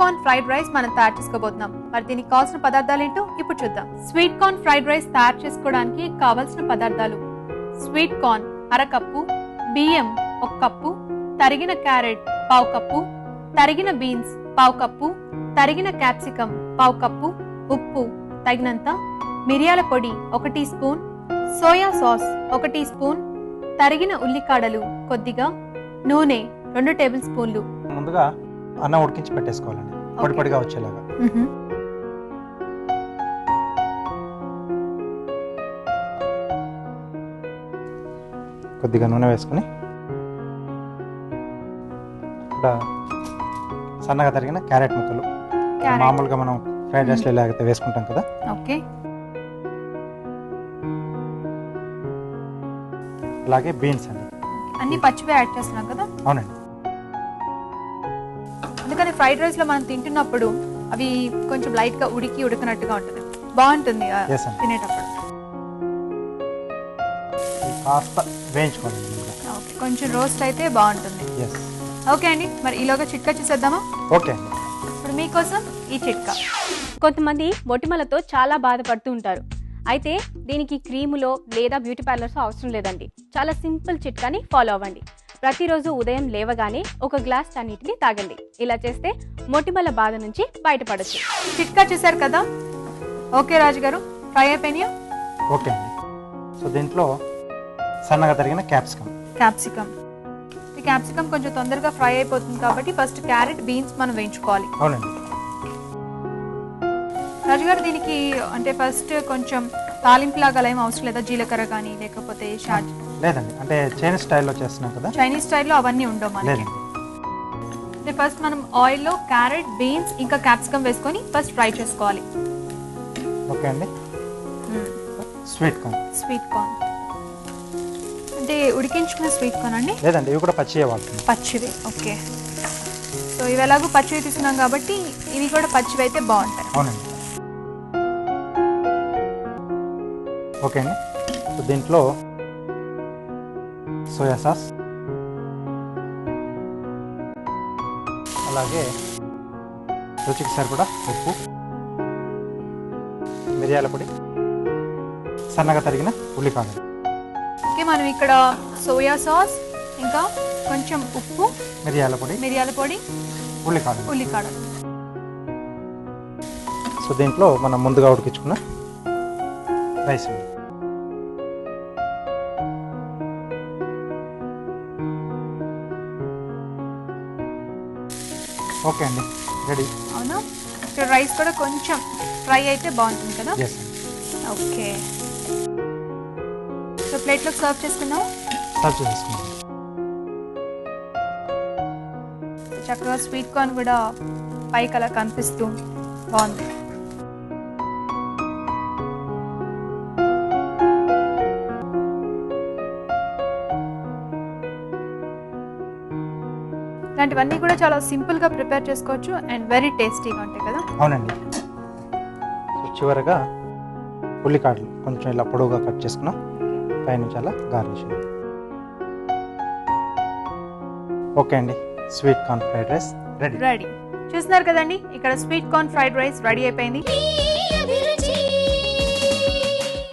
Corn fried rice మనం తయారు చేసుకోబోతున్నాం. మరి దీనికి కావాల్సిన పదార్థాలు ఏంటో ఇప్పుడు చూద్దాం. స్వీట్ కార్న్ ఫ్రైడ్ రైస్ తయారు చేసుకోవడానికి కావాల్సిన పదార్థాలు. స్వీట్ కార్న్ అరకప్పు బియ్యం ఒక కప్పు తరిగిన క్యారెట్ పావు కప్పు తరిగిన బీన్స్ పావు కప్పు తరిగిన క్యాప్సికం పావు కప్పు ఉప్పు తగినంత మిరియాల పొడి ఒక టీ స్పూన్ సోయా సాస్ ఒక టీ స్పూన్ తరిగిన ఉల్లికాడలు కొద్దిగా నూనె రెండు టేబుల్ స్పూన్లు. ముందుగా అన్నం ఉడికించి పెట్టేసుకోవాలండి. పొడి పొడిగా వచ్చేలాగా. కొద్దిగా నూనె వేసుకుని ఇక్కడ సన్నగా తరిగిన క్యారెట్ ముక్కలు. మామూలుగా మనం ఫ్రైడ్ రైస్లో ఎలాగైతే వేసుకుంటాం కదా. ఓకే. అలాగే బీన్స్ అండి. అన్ని పచ్చివే యాడ్ చేస్తున్నాం కదా? అవునండి. అందుకని ఫ్రైడ్ రైస్లో మనం తింటున్నప్పుడు అవి కొంచెం లైట్గా ఉడికి ఉడకనట్టుగా ఉంటుంది. బాగుంటుంది. తినేటప్పుడు. కాస్త ఓకే కొంచెం రోస్ట్ అయితే బాగుంటుంది. ఓకే అండి మరి ఈలోగా చిట్కా చూసేద్దామా? ఓకే ఇప్పుడు మీకోసం ఈ చిట్కా. కొంతమంది మొటిమలతో చాలా బాధపడుతూ ఉంటారు. అయితే దీనికి క్రీములో లేదా బ్యూటీ పార్లర్స్ అవసరం లేదండి. చాలా సింపుల్ చిట్కాని ఫాలో అవ్వండి. ప్రతిరోజు ఉదయం లేవగానే ఒక గ్లాస్ అన్నిటిని తాగండి. ఇలా చేస్తే మొటిమల బాధ నుంచి బయటపడచ్చు. చిట్కా చూసారు కదా? ఓకే రాజు గారు ఫ్రై అయిపోయినాయా? ఓకే అండి. సో దీంట్లో సన్నగా తరిగిన క్యాప్సికమ్. క్యాప్సికమ్. ఈ క్యాప్సికమ్ కొంచెం తొందరగా ఫ్రై అయిపోతుంది కాబట్టి ఫస్ట్ క్యారెట్ బీన్స్ మనం వేయించుకోవాలి. అవునండి. రాజు గారు దీనికి అంటే ఫస్ట్ కొంచెం తాలింపు లాగా ఏం అవసరం లేదా? జీలకర్ర కానీ లేకపోతే షాజ్ లేదండి అంటే చైనీస్ స్టైల్లో చేస్తున్నాం కదా. చైనీస్ స్టైల్లో అవన్నీ ఉండవు మనకి. ఫస్ట్ మనం ఆయిల్లో క్యారెట్ బీన్స్ ఇంకా క్యాప్సికమ్ వేసుకొని ఫస్ట్ ఫ్రై చేసుకోవాలి. ఓకే అండి. Sweet corn. Sweet corn. అంటే ఉడికించుకున్న స్వీట్ కార్న్ అండి? లేదండి ఇవి కూడా వాడుతుంది పచ్చివి ఓకే. సో ఇవి ఎలాగో పచ్చివి తీసుకున్నాం కాబట్టి ఇవి కూడా పచ్చివి అయితే బాగుంటాయి. అవునండి. ఓకే అండి. సో దీంట్లో సోయా సాస్ అలాగే రుచికి సరిపడా ఉప్పు మిరియాల పొడి సన్నగా తరిగిన ఉల్లిపాయలు. ఓకే మనం ఇక్కడ సోయా సాస్ ఇంకా కొంచెం ఉప్పు మిరియాల పొడి మిరియాల పొడి ఉల్లికాడలు ఉల్లికాడ సో దీంట్లో మనం ముందుగా ఉడికించుకున్న రైస్ అండి ఓకే అండి. రెడీ. అవునా? ఇక్కడ రైస్ కూడా కొంచెం ఫ్రై అయితే బాగుంటుంది కదా? ఓకే. సో ప్లేట్లో సర్వ్ చేసుకుందాం. సర్వ్ చేసుకుందాం. చక్కగా స్వీట్ కార్న్ కూడా పైకి అలా కనిపిస్తూ బాగుంది. ఇలాంటివన్నీ కూడా చాలా సింపుల్గా ప్రిపేర్ చేసుకోవచ్చు అండ్ వెరీ టేస్టీగా ఉంటాయి కదా. అవునండి. సో చివరగా ఉల్లికాడలు కొంచెం ఇలా పొడవుగా కట్ చేసుకున్నాం. పైనుంచి అలా గార్నిష్ ఓకే అండి. Sweet corn fried rice ready. Ready. చూస్తున్నారు కదండి ఇక్కడ sweet corn fried rice ready అయిపోయింది.